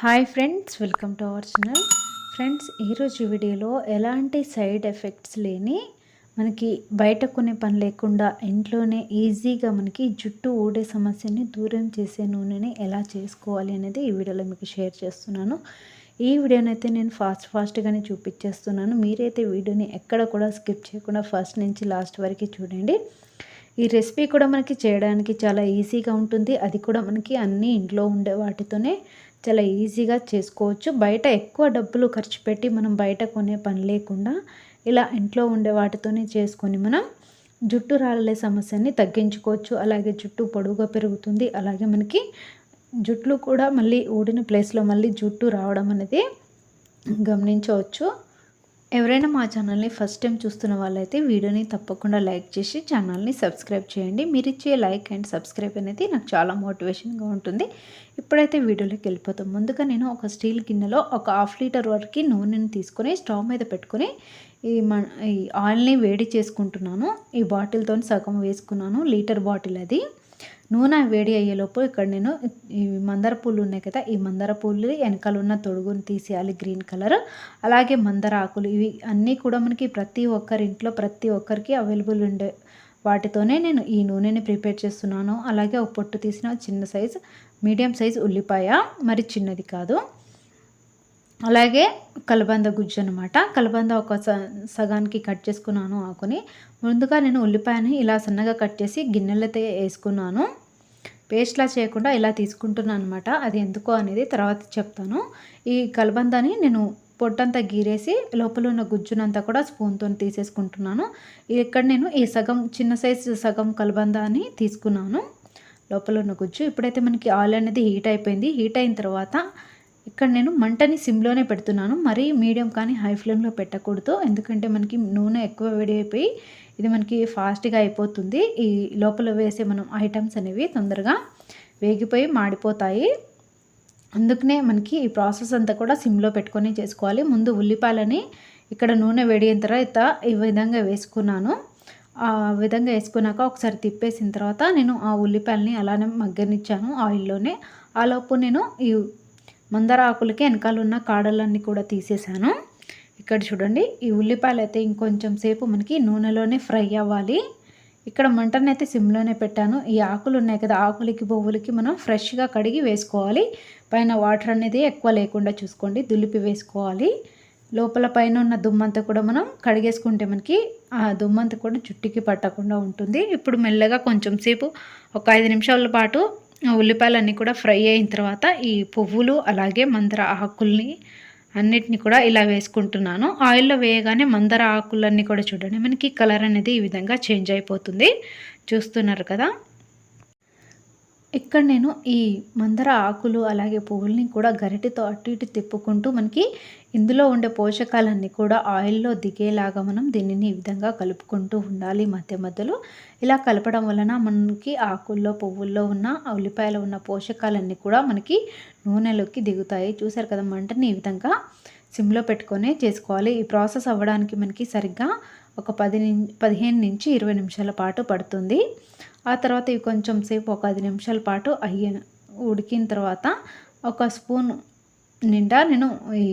Hi friends welcome to our channel. Friends ఈరోజు వీడియోలో ఎలాంటి సైడ్ ఎఫెక్ట్స్ లేని మనకి బయట కొనే పని లేకుండా ఇంట్లోనే ఈజీగా మనకి జుట్టు ఊడే సమస్యని దూరం చేసే నూనెని ఎలా చేసుకోవాలి అనేది ఈ వీడియోలో మీకు షేర్ చేస్తున్నాను. ఈ వీడియోని అయితే నేను ఫాస్ట్ ఫాస్ట్గానే చూపించేస్తున్నాను. మీరైతే వీడియోని ఎక్కడ కూడా స్కిప్ చేయకుండా ఫస్ట్ నుంచి లాస్ట్ వరకు చూడండి. ఈ రెసిపీ కూడా మనకి చేయడానికి చాలా ఈజీగా ఉంటుంది. అది కూడా మనకి అన్నీ ఇంట్లో ఉండే వాటితోనే చాలా ఈజీగా చేసుకోవచ్చు. బయట ఎక్కువ డబ్బులు ఖర్చు పెట్టి మనం బయట కొనే పని లేకుండా ఇలా ఇంట్లో ఉండే వాటితోనే చేసుకొని మనం జుట్టు రాలే సమస్యని తగ్గించుకోవచ్చు. అలాగే జుట్టు పొడవుగా పెరుగుతుంది. అలాగే మనకి జుట్లు కూడా మళ్ళీ ఊడిన ప్లేస్లో మళ్ళీ జుట్టు రావడం అనేది గమనించవచ్చు. ఎవరైనా మా ఛానల్ని ఫస్ట్ టైం చూస్తున్న వాళ్ళైతే వీడియోని తప్పకుండా లైక్ చేసి ఛానల్ని సబ్స్క్రైబ్ చేయండి. మీరు ఇచ్చే లైక్ అండ్ సబ్స్క్రైబ్ అనేది నాకు చాలా మోటివేషన్గా ఉంటుంది. ఇప్పుడైతే వీడియోలోకి వెళ్ళిపోతాం. ముందుగా నేను ఒక స్టీల్ గిన్నెలో ఒక హాఫ్ లీటర్ వరకు నూనెని తీసుకొని స్టవ్ మీద పెట్టుకొని ఈ మన ఈ ఆయిల్ని వేడి చేసుకుంటున్నాను. ఈ బాటిల్తో సగం వేసుకున్నాను. లీటర్ బాటిల్ అది. నూనె వేడి అయ్యేలోపు ఇక్కడ నేను ఈ మందార పూలు ఉన్నాయి కదా ఈ మందార పూలు వెనకాల ఉన్న తొడుగుని తీసేయాలి గ్రీన్ కలర్. అలాగే మందార ఆకులు ఇవి అన్నీ కూడా మనకి ప్రతి ఒక్కరి ఇంట్లో ప్రతి ఒక్కరికి అవైలబుల్ ఉండే వాటితోనే నేను ఈ నూనెని ప్రిపేర్ చేస్తున్నాను. అలాగే ఒక పొట్టు తీసిన చిన్న సైజు మీడియం సైజ్ ఉల్లిపాయ మరి చిన్నది కాదు. అలాగే కలబంద గుజ్జు అనమాట కలబంద ఒక సగానికి కట్ చేసుకున్నాను ఆకుని. ముందుగా నేను ఉల్లిపాయని ఇలా సన్నగా కట్ చేసి గిన్నెలతో వేసుకున్నాను. పేస్ట్లా చేయకుండా ఇలా తీసుకుంటున్నాను అనమాట అది ఎందుకో అనేది తర్వాత చెప్తాను. ఈ కలబందని నేను పొట్టంతా గీరేసి లోపల ఉన్న గుజ్జునంతా కూడా స్పూన్తో తీసేసుకుంటున్నాను. ఇక్కడ నేను ఈ సగం చిన్న సైజు సగం కలబందాన్ని తీసుకున్నాను. లోపల ఉన్న గుజ్జు. ఇప్పుడైతే మనకి ఆయిల్ అనేది హీట్ అయిపోయింది. హీట్ అయిన తర్వాత ఇక్కడ నేను మంటని సిమ్లోనే పెడుతున్నాను. మరీ మీడియం కానీ హై ఫ్లేమ్లో పెట్టకూడదు. ఎందుకంటే మనకి నూనె ఎక్కువ వేడి అయిపోయి ఇది మనకి ఫాస్ట్గా అయిపోతుంది. ఈ లోపల వేసే మనం ఐటమ్స్ అనేవి తొందరగా వేగిపోయి మాడిపోతాయి. అందుకనే మనకి ఈ ప్రాసెస్ అంతా కూడా సిమ్లో పెట్టుకొని చేసుకోవాలి. ముందు ఉల్లిపాయలని ఇక్కడ నూనె వేడిన తర్వాత ఈ విధంగా వేసుకున్నాను. ఆ విధంగా వేసుకున్నాక ఒకసారి తిప్పేసిన తర్వాత నేను ఆ ఉల్లిపాయలని అలానే మగ్గనిచ్చాను ఆయిల్లోనే. ఆలోపు నేను ఈ మందార ఆకులకి వెనకాల ఉన్న కాడలన్నీ కూడా తీసేసాను ఇక్కడ చూడండి ఈ ఉల్లిపాయలు అయితే ఇంకొంచెం సేపు మనకి నూనెలోనే ఫ్రై అవ్వాలి. ఇక్కడ మంటనైతే అయితే సిమ్లోనే పెట్టాను. ఈ ఆకులు ఉన్నాయి కదా ఆకులకి బొవ్వులకి మనం ఫ్రెష్గా కడిగి వేసుకోవాలి. పైన వాటర్ అనేది ఎక్కువ లేకుండా చూసుకోండి దులిపి వేసుకోవాలి. లోపల పైన ఉన్న దుమ్మంతా కూడా మనం కడిగేసుకుంటే మనకి ఆ దుమ్మంతా కూడా జుట్టుకి పట్టకుండా ఉంటుంది. ఇప్పుడు మెల్లగా కొంచెం సేపు ఒక ఐదు నిమిషాల పాటు ఉల్లిపాయలన్నీ కూడా ఫ్రై అయిన తర్వాత ఈ పువ్వులు అలాగే మందర ఆకుల్ని అన్నిటిని కూడా ఇలా వేసుకుంటున్నాను. ఆయిల్లో వేయగానే మందర ఆకులన్నీ కూడా చూడండి మనకి కలర్ అనేది ఈ విధంగా చేంజ్ అయిపోతుంది. చూస్తున్నారు కదా? ఇక్కడ నేను ఈ మందర ఆకులు అలాగే పువ్వుల్ని కూడా గరిటితో అటు ఇటు తిప్పుకుంటూ మనకి ఇందులో ఉండే పోషకాలన్నీ కూడా ఆయిల్లో దిగేలాగా మనం దీనిని ఈ విధంగా కలుపుకుంటూ ఉండాలి మధ్య మధ్యలో. ఇలా కలపడం వలన మనకి ఆకుల్లో పువ్వుల్లో ఉన్న ఉల్లిపాయలో ఉన్న పోషకాలన్నీ కూడా మనకి నూనెలోకి దిగుతాయి. చూసారు కదా మంటని ఈ విధంగా సిమ్లో పెట్టుకొని చేసుకోవాలి. ఈ ప్రాసెస్ అవ్వడానికి మనకి సరిగ్గా ఒక పది పదిహేను నుంచి ఇరవై నిమిషాల పాటు పడుతుంది. ఆ తర్వాత ఇవి కొంచెం సేపు ఒక ఐదు నిమిషాల పాటు అయ్యి ఉడికిన తర్వాత ఒక స్పూన్ నిండా నేను ఈ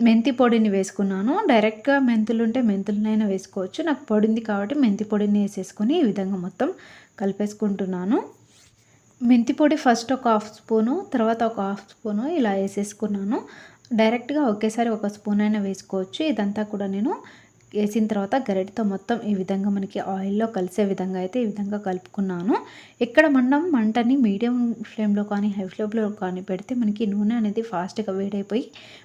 మెంతి పొడిని వేసుకున్నాను. డైరెక్ట్గా మెంతులు ఉంటే మెంతులనైనా వేసుకోవచ్చు. నాకు పొడింది కాబట్టి మెంతి పొడిని వేసేసుకుని ఈ విధంగా మొత్తం కలిపేసుకుంటున్నాను. మెంతి పొడి ఫస్ట్ ఒక హాఫ్ స్పూను తర్వాత ఒక హాఫ్ స్పూను ఇలా వేసేసుకున్నాను. డైరెక్ట్గా ఒకేసారి ఒక స్పూన్ అయినా వేసుకోవచ్చు. ఇదంతా కూడా నేను వేసిన తర్వాత గరిటతో మొత్తం ఈ విధంగా మనకి ఆయిల్లో కలిసే విధంగా అయితే ఈ విధంగా కలుపుకున్నాను. ఇక్కడ మనం మంటని మీడియం ఫ్లేమ్లో కానీ హై ఫ్లేమ్లో కానీ పెడితే మనకి నూనె అనేది ఫాస్ట్గా వేడైపోయి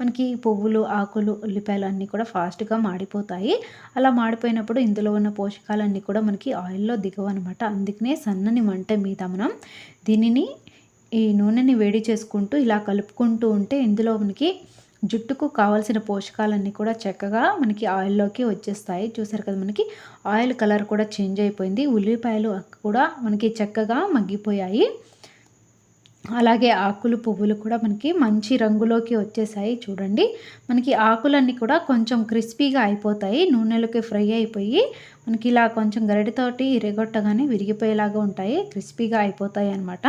మనకి పువ్వులు ఆకులు ఉల్లిపాయలు అన్నీ కూడా ఫాస్ట్గా మాడిపోతాయి. అలా మాడిపోయినప్పుడు ఇందులో ఉన్న పోషకాలన్నీ కూడా మనకి ఆయిల్లో దిగవన్నమాట అందుకనే సన్నని మంట మీద మనం దీనిని ఈ నూనెని వేడి చేసుకుంటూ ఇలా కలుపుకుంటూ ఉంటే ఇందులో మనకి జుట్టుకు కావాల్సిన పోషకాలన్నీ కూడా చక్కగా మనకి ఆయిల్లోకి వచ్చేస్తాయి. చూసారు కదా మనకి ఆయిల్ కలర్ కూడా చేంజ్ అయిపోయింది. ఉల్లిపాయలు కూడా మనకి చక్కగా మగ్గిపోయాయి. అలాగే ఆకులు పువ్వులు కూడా మనకి మంచి రంగులోకి వచ్చేసాయి. చూడండి మనకి ఆకులన్నీ కూడా కొంచెం క్రిస్పీగా అయిపోతాయి. నూనెలోకి ఫ్రై అయిపోయి మనకి ఇలా కొంచెం గరిటితోటి ఇరగొట్టగానే విరిగిపోయేలాగా ఉంటాయి. క్రిస్పీగా అయిపోతాయి అనమాట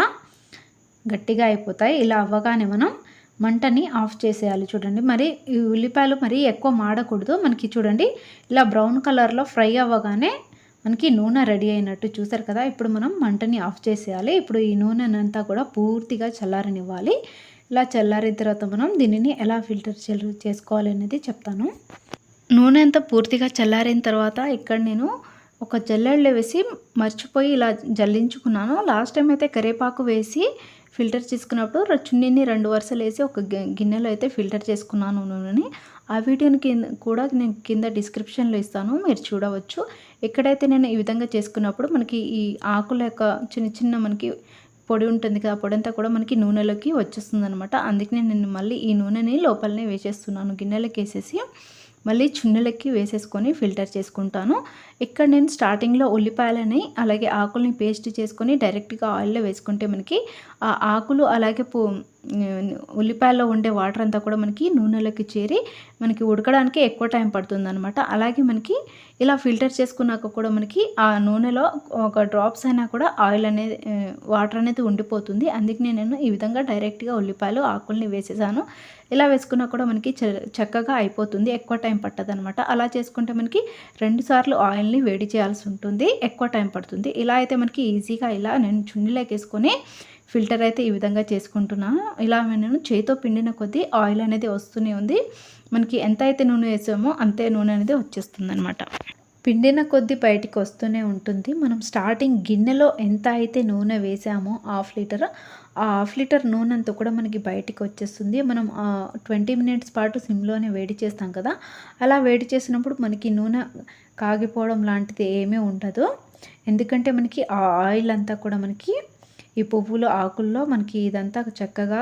గట్టిగా అయిపోతాయి. ఇలా అవ్వగానే మనం మంటని ఆఫ్ చేసేయాలి చూడండి. మరి ఈ ఉల్లిపాయలు మరి ఎక్కువ మాడకూడదు. మనకి చూడండి ఇలా బ్రౌన్ కలర్లో ఫ్రై అవ్వగానే మనకి నూనె రెడీ అయినట్టు చూసారు కదా. ఇప్పుడు మనం మంటని ఆఫ్ చేసేయాలి. ఇప్పుడు ఈ నూనెనంతా కూడా పూర్తిగా చల్లారనివ్వాలి. ఇలా చల్లారిన తర్వాత మనం దీనిని ఎలా ఫిల్టర్ చేసుకోవాలి అనేది చెప్తాను. నూనె అంతా పూర్తిగా చల్లారిన తర్వాత ఇక్కడ నేను ఒక జల్లెళ్ళు వేసి మర్చిపోయి ఇలా జల్లించుకున్నాను. లాస్ట్ టైం అయితే కరేపాకు వేసి ఫిల్టర్ చేసుకున్నప్పుడు చున్నీని రెండు వరుసలు వేసి ఒక గిన్నెలో అయితే ఫిల్టర్ చేసుకున్నాను నూనెని. ఆ వీడియోని కింద కూడా నేను కింద డిస్క్రిప్షన్లో ఇస్తాను మీరు చూడవచ్చు. ఎక్కడైతే నేను ఈ విధంగా చేసుకున్నప్పుడు మనకి ఈ ఆకుల యొక్క చిన్న చిన్న మనకి పొడి ఉంటుంది కదా పొడి అంతా కూడా మనకి నూనెలోకి వచ్చేస్తుంది అనమాట అందుకనే నేను మళ్ళీ ఈ నూనెని లోపలనే వేసేస్తున్నాను. గిన్నెలోకి వేసేసి మళ్ళీ చున్నెలకి వేసేసుకొని ఫిల్టర్ చేసుకుంటాను. ఇక్కడ నేను స్టార్టింగ్లో ఉల్లిపాయలని అలాగే ఆకుల్ని పేస్ట్ చేసుకొని డైరెక్ట్గా ఆయిల్లో వేసుకుంటే మనకి ఆ ఆకులు అలాగే పూ ఉల్లిపాయల్లో ఉండే వాటర్ అంతా కూడా మనకి నూనెలోకి చేరి మనకి ఉడకడానికి ఎక్కువ టైం పడుతుంది అనమాట అలాగే మనకి ఇలా ఫిల్టర్ చేసుకున్నాక కూడా మనకి ఆ నూనెలో ఒక డ్రాప్స్ అయినా కూడా ఆయిల్ అనేది వాటర్ అనేది ఉండిపోతుంది. అందుకనే నేను ఈ విధంగా డైరెక్ట్గా ఉల్లిపాయలు ఆకుల్ని వేసేసాను. ఇలా వేసుకున్నా కూడా మనకి చక్కగా అయిపోతుంది. ఎక్కువ టైం పట్టదనమాట అలా చేసుకుంటే మనకి రెండుసార్లు ఆయిల్ని వేడి చేయాల్సి ఉంటుంది. ఎక్కువ టైం పడుతుంది. ఇలా అయితే మనకి ఈజీగా ఇలా నేను చున్నీలోకి వేసుకొని ఫిల్టర్ అయితే ఈ విధంగా చేసుకుంటున్నాను ఇలా నేను చేతితో పిండిన కొద్దీ ఆయిల్ అనేది వస్తూనే ఉంది. మనకి ఎంత అయితే నూనె వేసామో అంతే నూనె అనేది వచ్చేస్తుంది అనమాట పిండిన కొద్దీ బయటికి వస్తూనే ఉంటుంది. మనం స్టార్టింగ్ గిన్నెలో ఎంత అయితే నూనె వేసామో హాఫ్ లీటర్ ఆ హాఫ్ లీటర్ నూనె అంతా కూడా మనకి బయటికి వచ్చేస్తుంది. మనం ట్వంటీ మినిట్స్ పాటు సిమ్లోనే వేడి చేస్తాం కదా. అలా వేడి చేసినప్పుడు మనకి నూనె కాగిపోవడం లాంటిది ఏమీ ఉండదు. ఎందుకంటే మనకి ఆ ఆయిల్ అంతా కూడా మనకి ఈ పువ్వులు ఆకుల్లో మనకి ఇదంతా చక్కగా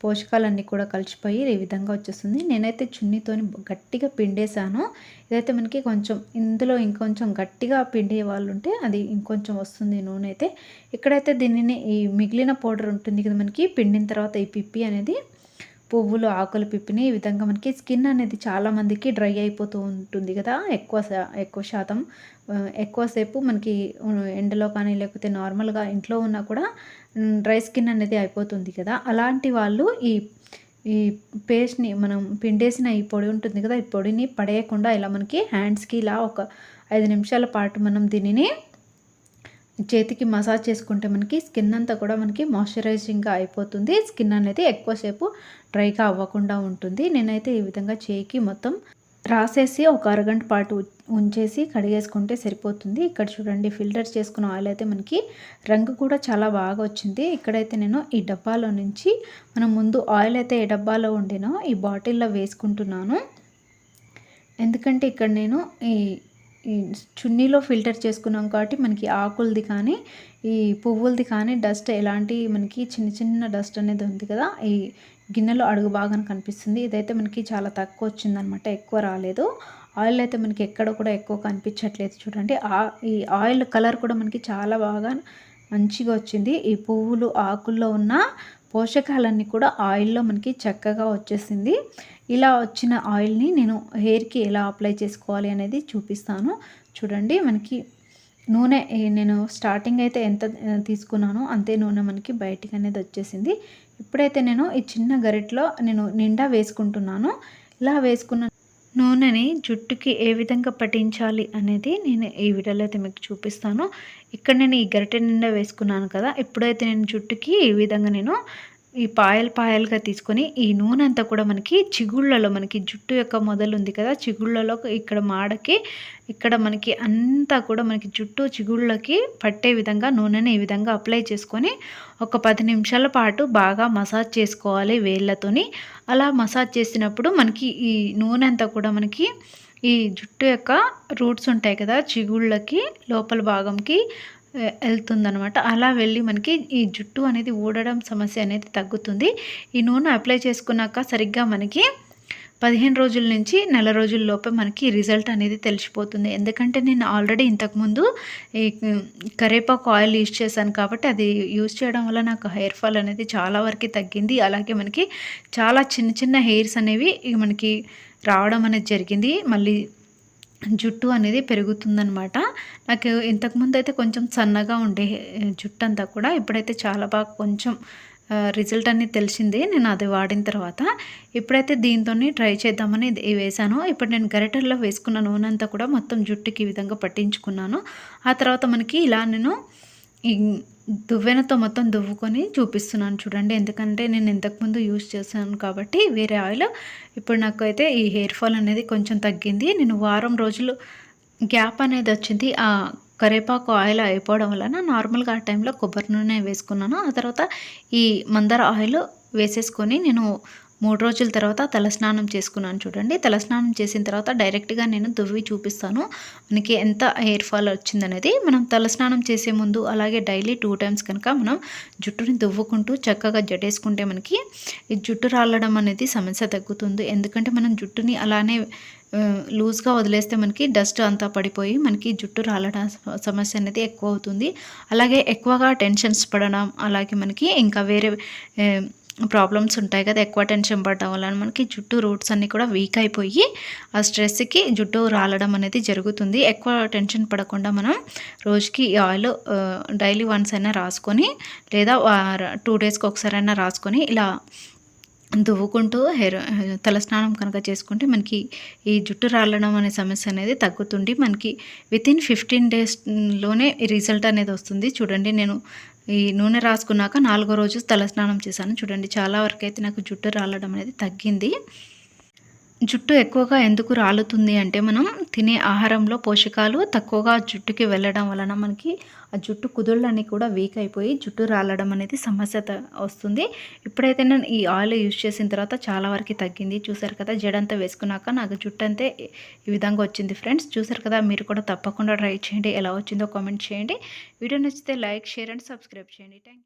పోషకాలన్నీ కూడా కలిసిపోయి ఈ విధంగా వచ్చేస్తుంది. నేనైతే చున్నీతో గట్టిగా పిండేశాను. ఇదైతే మనకి కొంచెం ఇందులో ఇంకొంచెం గట్టిగా పిండే వాళ్ళు ఉంటే అది ఇంకొంచెం వస్తుంది నూనె అయితే. ఇక్కడైతే దీనిని ఈ మిగిలిన పౌడర్ ఉంటుంది కదా మనకి పిండిన తర్వాత ఈ పిప్పి అనేది పువ్వులు ఆకులు పిప్పిని ఈ విధంగా మనకి స్కిన్ అనేది చాలామందికి డ్రై అయిపోతూ ఉంటుంది కదా. ఎక్కువ ఎక్కువ శాతం ఎక్కువసేపు మనకి ఎండలో కానీ లేకపోతే నార్మల్గా ఇంట్లో ఉన్నా కూడా డ్రై స్కిన్ అనేది అయిపోతుంది కదా. అలాంటి వాళ్ళు ఈ ఈ పేస్ట్ని మనం పిండేసిన ఈ పొడి ఉంటుంది కదా ఈ పొడిని పడేయకుండా ఇలా మనకి హ్యాండ్స్కి ఇలా ఒక ఐదు నిమిషాల పాటు మనం దీనిని చేతికి మసాజ్ చేసుకుంటే మనకి స్కిన్ అంతా కూడా మనకి మాయిశ్చరైజింగ్గా అయిపోతుంది. స్కిన్ అనేది ఎక్కువసేపు డ్రైగా అవ్వకుండా ఉంటుంది. నేనైతే ఈ విధంగా చేయికి మొత్తం రాసేసి ఒక అరగంట పాటు ఉంచేసి కడిగేసుకుంటే సరిపోతుంది. ఇక్కడ చూడండి ఫిల్టర్ చేసుకున్న ఆయిల్ అయితే మనకి రంగు కూడా చాలా బాగా వచ్చింది. ఇక్కడైతే నేను ఈ డబ్బాలో నుంచి మనం ముందు ఆయిల్ అయితే ఏ డబ్బాలో ఉండినో ఈ బాటిల్లో వేసుకుంటున్నాను. ఎందుకంటే ఇక్కడ నేను ఈ ఈ చున్నీలో ఫిల్టర్ చేసుకున్నాం కాబట్టి మనకి ఆకులది కానీ ఈ పువ్వులది కానీ డస్ట్ ఎలాంటి మనకి చిన్న చిన్న డస్ట్ అనేది ఉంది కదా ఈ గిన్నెలో అడుగు బాగా కనిపిస్తుంది. ఇదైతే మనకి చాలా తక్కువ వచ్చిందనమాట ఎక్కువ రాలేదు. ఆయిల్ అయితే మనకి ఎక్కడ కూడా ఎక్కువ కనిపించట్లేదు చూడండి. ఆ ఈ ఆయిల్ కలర్ కూడా మనకి చాలా బాగా మంచిగా వచ్చింది. ఈ పువ్వులు ఆకుల్లో ఉన్న పోషకాలన్నీ కూడా ఆయిల్లో మనకి చక్కగా వచ్చేసింది. ఇలా వచ్చిన ఆయిల్ని నేను హెయిర్కి ఎలా అప్లై చేసుకోవాలి అనేది చూపిస్తాను. చూడండి మనకి నూనె నేను స్టార్టింగ్ అయితే ఎంత తీసుకున్నానో అంతే నూనె మనకి బయటికి అనేది వచ్చేసింది. ఇప్పుడైతే నేను ఈ చిన్న గరిటలో నేను నిండా వేసుకుంటున్నాను. ఇలా వేసుకున్న నూనెని జుట్టుకి ఏ విధంగా పట్టించాలి అనేది నేను ఈ వీడియోలో అయితే మీకు చూపిస్తాను. ఇక్కడ నేను ఈ గరిటె నిండా వేసుకున్నాను కదా ఇప్పుడైతే నేను జుట్టుకి ఈ విధంగా నేను ఈ పాయలు పాయలుగా తీసుకొని ఈ నూనె అంతా కూడా మనకి చిగుళ్ళలో మనకి జుట్టు యొక్క మొదలు ఉంది కదా చిగుళ్ళలో ఇక్కడ మాడకి ఇక్కడ మనకి అంతా కూడా మనకి జుట్టు చిగుళ్ళకి పట్టే విధంగా నూనెని ఈ విధంగా అప్లై చేసుకొని ఒక పది నిమిషాల పాటు బాగా మసాజ్ చేసుకోవాలి వేళ్ళతోని. అలా మసాజ్ చేసినప్పుడు మనకి ఈ నూనె అంతా కూడా మనకి ఈ జుట్టు యొక్క రూట్స్ ఉంటాయి కదా చిగుళ్ళకి లోపల భాగంకి వెళ్తుందనమాట అలా వెళ్ళి మనకి ఈ జుట్టు అనేది ఊడడం సమస్య అనేది తగ్గుతుంది. ఈ నూనె అప్లై చేసుకున్నాక సరిగ్గా మనకి పదిహేను రోజుల నుంచి నెల రోజుల లోపే మనకి రిజల్ట్ అనేది తెలిసిపోతుంది. ఎందుకంటే నేను ఆల్రెడీ ఇంతకుముందు ఈ కరేపాకు ఆయిల్ యూజ్ చేశాను కాబట్టి అది యూజ్ చేయడం వల్ల నాకు హెయిర్ ఫాల్ అనేది చాలా వరకు తగ్గింది. అలాగే మనకి చాలా చిన్న చిన్న హెయిర్స్ అనేవి మనకి రావడం అనేది జరిగింది. మళ్ళీ జుట్టు అనేది పెరుగుతుందనమాట నాకు ఇంతకుముందు అయితే కొంచెం సన్నగా ఉండే జుట్టు అంతా కూడా ఇప్పుడైతే చాలా బాగా కొంచెం రిజల్ట్ అనేది తెలిసింది. నేను అది వాడిన తర్వాత ఇప్పుడైతే దీంతో ట్రై చేద్దామని వేసాను ఇప్పుడు నేను గరిటెల్లో వేసుకున్న నూనె అంతా కూడా మొత్తం జుట్టుకి ఈ విధంగా పట్టించుకున్నాను. ఆ తర్వాత మనకి ఇలా నేను దువ్వెనతో మొత్తం దువ్వుకొని చూపిస్తున్నాను చూడండి. ఎందుకంటే నేను ఇంతకుముందు యూజ్ చేశాను కాబట్టి వేరే ఆయిల్. ఇప్పుడు నాకు అయితే ఈ హెయిర్ ఫాల్ అనేది కొంచెం తగ్గింది. నేను వారం రోజులు గ్యాప్ అనేది వచ్చింది. ఆ కరివేపాకు ఆయిల్ అయిపోవడం వలన నార్మల్గా ఆ టైంలో కొబ్బరి నూనె వేసుకున్నాను. ఆ తర్వాత ఈ మందర ఆయిల్ వేసేసుకొని నేను మూడు రోజుల తర్వాత తలస్నానం చేసుకున్నాను చూడండి. తలస్నానం చేసిన తర్వాత డైరెక్ట్గా నేను దువ్వి చూపిస్తాను. మనకి ఎంత హెయిర్ ఫాల్ వచ్చిందనేది. మనం తలస్నానం చేసే ముందు అలాగే డైలీ టూ టైమ్స్ కనుక మనం జుట్టుని దువ్వుకుంటూ చక్కగా జడేసుకుంటే మనకి ఈ జుట్టు రాలడం అనేది సమస్య తగ్గుతుంది. ఎందుకంటే మనం జుట్టుని అలానే లూజ్గా వదిలేస్తే మనకి డస్ట్ అంతా పడిపోయి మనకి జుట్టు రాలడం సమస్య అనేది ఎక్కువ అవుతుంది. అలాగే ఎక్కువగా టెన్షన్స్ పడడం అలాగే మనకి ఇంకా వేరే ప్రాబ్లమ్స్ ఉంటాయి కదా ఎక్కువ టెన్షన్ పడడం వల్ల మనకి జుట్టు రూట్స్ అన్నీ కూడా వీక్ అయిపోయి ఆ స్ట్రెస్కి జుట్టు రాలడం అనేది జరుగుతుంది. ఎక్కువ టెన్షన్ పడకుండా మనం రోజుకి ఈ ఆయిల్ డైలీ వన్స్ అయినా రాసుకొని లేదా టూ డేస్కి ఒకసారి అయినా రాసుకొని ఇలా దువ్వుకుంటూ హెయిర్ తలస్నానం కనుక చేసుకుంటే మనకి ఈ జుట్టు రాలడం అనే సమస్య అనేది తగ్గుతుంది. మనకి వితిన్ ఫిఫ్టీన్ డేస్లోనే రిజల్ట్ అనేది వస్తుంది. చూడండి నేను ఈ నూనె రాసుకున్నాక నాలుగో రోజు తలస్నానం చేశాను. చూడండి చాలా వరకు అయితే నాకు జుట్టు రాలడం అనేది తగ్గింది. జుట్టు ఎక్కువగా ఎందుకు రాలుతుంది అంటే మనం తినే ఆహారంలో పోషకాలు తక్కువగా జుట్టుకి వెళ్ళడం వలన మనకి ఆ జుట్టు కుదుళ్ళని కూడా వీక్ అయిపోయి జుట్టు రాలడం అనేది సమస్య వస్తుంది. ఇప్పుడైతే నేను ఈ ఆయిల్ యూజ్ చేసిన తర్వాత చాలా వరకు తగ్గింది. చూసారు కదా జడంతా వేసుకున్నాక నాకు జుట్టు అంతే ఈ విధంగా వచ్చింది ఫ్రెండ్స్. చూసారు కదా మీరు కూడా తప్పకుండా ట్రై చేయండి. ఎలా వచ్చిందో కామెంట్ చేయండి. వీడియో నచ్చితే లైక్ షేర్ అండ్ సబ్స్క్రైబ్ చేయండి. థ్యాంక్